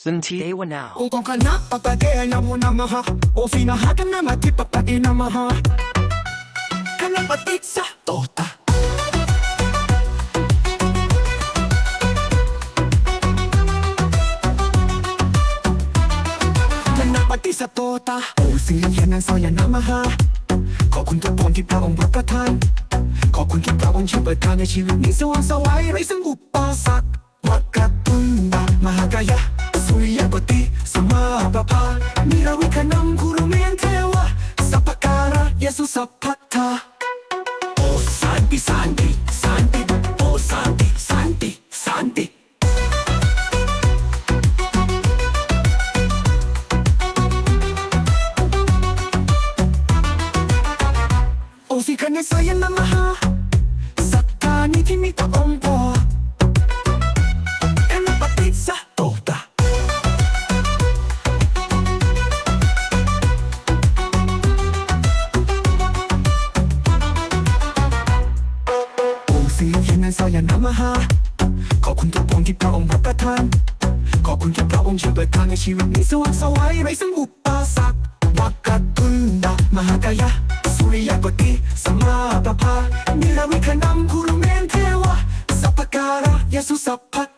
Santi now. Uko ka na, papagaya na mo na maha O finahagan na matipapati na maha Kalapatit sa tota Nanapati sa tota O sinigyan ng saya na maha ขอบคุณทุกคนที่พระองค์รับประทาน ขอบคุณที่พระองค์ช่วยเปิดทางในชีวิตนี้สว่างไสวัยไร้ซึ่งอุปสรรควักกะตุนดามหากายะานิรวิคนัมคุรุเมนเทวะสัพพการะเยสุสัพพัทธาโอสันติสันติสันติโอสันติสัน ยานามหาขอบคุณทุกองค์ที่พระองค์รับประทาน ขอบคุณที่พระองค์ช่วยเปิดทางในชีวิตนี้สว่างไสวัยไร้ซึ่งอุปสรรควักกตุนดามหากายะ สุริยกติสมาปภานิรวิคนัมคุรุเมนเทวะสัพพการะเยสุสัพพ